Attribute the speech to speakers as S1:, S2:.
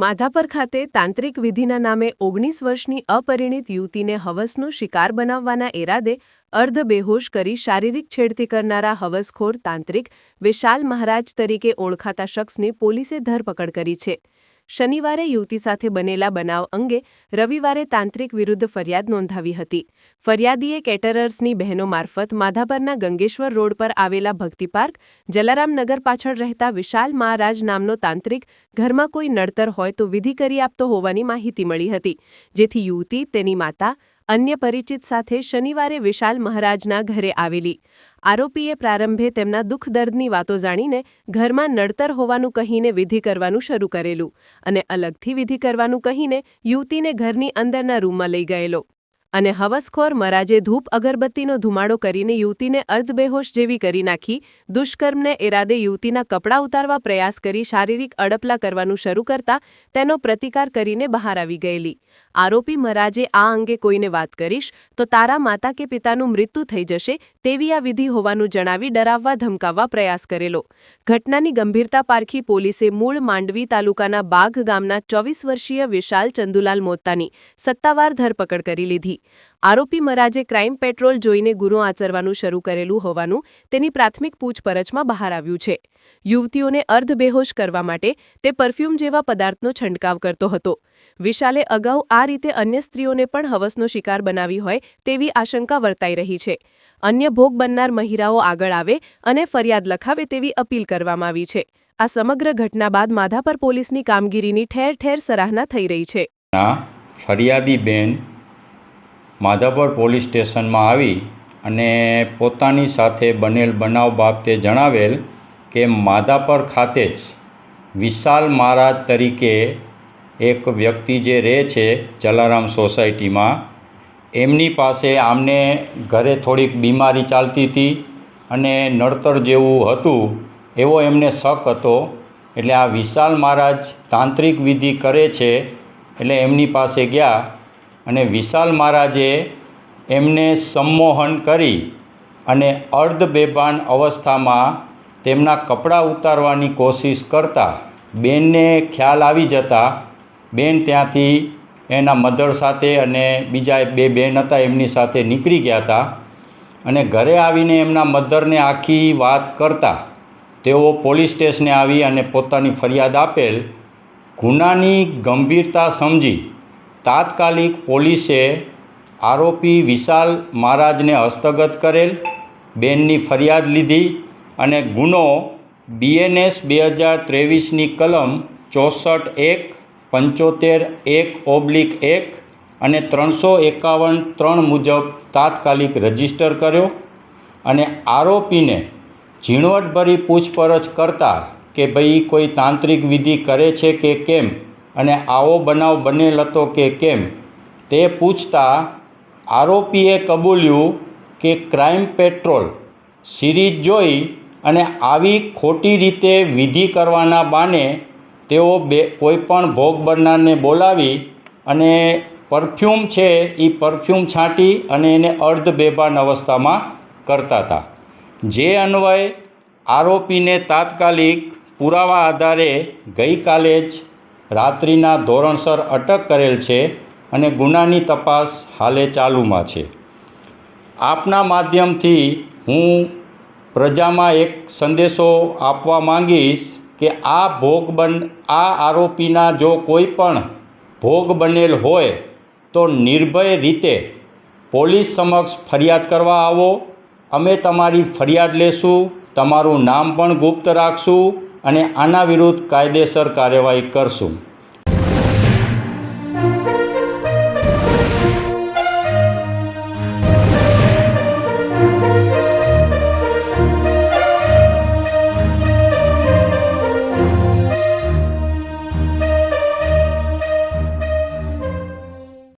S1: માધાપર ખાતે તાંત્રિક વિધિના નામે ઓગણીસ વર્ષની અપરિણિત યુવતીને હવસનો શિકાર બનાવવાના ઇરાદે અર્ધ બેહોશ કરી શારીરિક છેડતી કરનારા હવસખોર તાંત્રિક વિશાલ મહારાજ તરીકે ઓળખાતા શખ્સની પોલીસે ધરપકડ કરી છે. શનિવારે યુવતી સાથે બનેલા બનાવ અંગે રવિવારે તાંત્રિક વિરુદ્ધ ફરિયાદ નોંધાવી હતી. ફરિયાદીએ કેટરર્સની બહેનો મારફત માધાપરના ગંગેશ્વર રોડ પર આવેલા ભક્તિ પાર્ક જલારામનગર પાછળ રહેતા વિશાલ મહારાજ નામનો તાંત્રિક ઘરમાં કોઈ નડતર હોય તો વિધિ કરી આપતો હોવાની માહિતી મળી હતી, જેથી યુવતી, તેની માતા અન્ય પરિચિત સાથે શનિવારે વિશાલ મહારાજના ઘરે આવેલી. આરોપીએ પ્રારંભે તેમના દુઃખ દર્દની વાતો જાણીને ઘરમાં નડતર હોવાનું કહીને વિધિ કરવાનું શરૂ કરેલું અને અલગથી વિધિ કરવાનું કહીને યુવતીને ઘરની અંદરના રૂમમાં લઈ ગયેલો. અને હવસખોર મરાજે ધૂપ અગરબત્તીનો ધુમાડો કરીને યુવતીને અર્ધબેહોશ જેવી કરી નાખી, દુષ્કર્મને એરાદે યુવતીના કપડાં ઉતારવા પ્રયાસ કરી શારીરિક અડપલા કરવાનું શરૂ કરતા તેનો પ્રતિકાર કરીને બહાર આવી ગયેલી. આરોપી મરાજે આ અંગે કોઈને વાત કરીશ, તો તારા માતા કે પિતાનું મૃત્યુ થઈ જશે તેવી આ વિધિ હોવાનું જણાવી ડરાવવા ધમકાવવા પ્રયાસ કરેલો. ઘટનાની ગંભીરતા પારખી પોલીસે મૂળ માંડવી તાલુકાના બાઘ ગામના ચોવીસ વર્ષીય વિશાલ ચંદુલાલ મોતાની સત્તાવાર ધરપકડ કરી લીધી. આરોપી મરાજે ક્રાઇમ પેટ્રોલ જોઈને ગુનો આચરવાનું શરૂ કરેલું હોવાનું તેની પ્રાથમિક પૂછપરછમાં બહાર આવ્યું છે. યુવતીઓને અર્ધબેહોશ કરવા માટે તે પરફ્યુમ જેવા પદાર્થનો છંટકાવ કરતો હતો. વિશાલે અગાઉ આ રીતે અન્ય સ્ત્રીઓને પણ હવસનો શિકાર બનાવી હોય તેવી આશંકા વર્તાઈ રહી છે. અન્ય ભોગ બનનાર મહિલાઓ આગળ આવે અને ફરિયાદ લખાવે તેવી અપીલ કરવામાં આવી છે. આ સમગ્ર ઘટના બાદ માધાપર પોલીસની કામગીરીની ઠેર ઠેર સરાહના થઈ રહી છે.
S2: ફરિયાદી બેન માધાપર પોલીસ સ્ટેશનમાં આવી અને પોતાની સાથે બનેલ બનાવ બાબતે જણાવેલ કે માધાપર ખાતે જ વિશાલ મહારાજ તરીકે એક વ્યક્તિ જે રહે છે જલારામ સોસાયટીમાં, એમની પાસે આમને ઘરે થોડીક બીમારી ચાલતી હતી અને નડતર જેવું હતું એવો એમને શક હતો. એટલે આ વિશાલ મહારાજ તાંત્રિક વિધિ કરે છે એટલે એમની પાસે ગયા અને વિશાલ મહારાજે એમને સંમોહન કરી અને અર્ધ બેભાન અવસ્થામાં તેમના કપડાં ઉતારવાની કોશિશ કરતા બેનને ખ્યાલ આવી જતા બેન ત્યાંથી એના મધર સાથે અને બીજા બે બેન હતા એમની સાથે નીકળી ગયા હતા અને ઘરે આવીને એમના મધરને આખી વાત કરતા તેઓ પોલીસ સ્ટેશને આવી અને પોતાની ફરિયાદ આપેલ ગુનાની ગંભીરતા સમજી તાત્કાલિક પોલીસે આરોપી વિશાલ મહારાજને હસ્તગત કરેલ, બેનની ફરિયાદ લીધી અને ગુનો બીએનએસ બે હજાર ત્રેવીસની કલમ ચોસઠ એક પંચોતેર એક ઓબ્લિક એક અને ત્રણસો એકાવન ત્રણ મુજબ તાત્કાલિક રજિસ્ટર કર્યો અને આરોપીને ઝીણવટભરી પૂછપરછ કરતા કે ભાઈ કોઈ તાંત્રિક વિધિ કરે છે કે કેમ? અને આવો બનાવ બનેલ હતો કે કેમ? તે પૂછતા આરોપીએ કબૂલ્યું કે ક્રાઇમ પેટ્રોલ સિરીઝ જોઈ અને આવી ખોટી રીતે વિધિ કરવાના બાને તેઓ બે, કોઈપણ ભોગ બનનારને બોલાવી અને પરફ્યુમ છે એ પરફ્યુમ છાંટી અને એને અર્ધ બેભાન અવસ્થામાં કરતા હતા જે અન્વયે આરોપીને તાત્કાલિક પુરાવા આધારે ગઈકાલે જ રાત્રિના ધોરણસર અટક કરેલ છે અને ગુનાની તપાસ હાલે ચાલુમાં છે. આપના માધ્યમથી હું પ્રજામાં એક સંદેશો આપવા માંગીશ કે આ ભોગ બન, આ આરોપીના જો કોઈ પણ ભોગ બનેલ હોય તો નિર્ભય રીતે પોલીસ સમક્ષ ફરિયાદ કરવા આવો. અમે તમારી ફરિયાદ લેશું, તમારું નામ પણ ગુપ્ત રાખશું અને આના વિરુદ્ધ કાયદેસર કાર્યવાહી કરશું.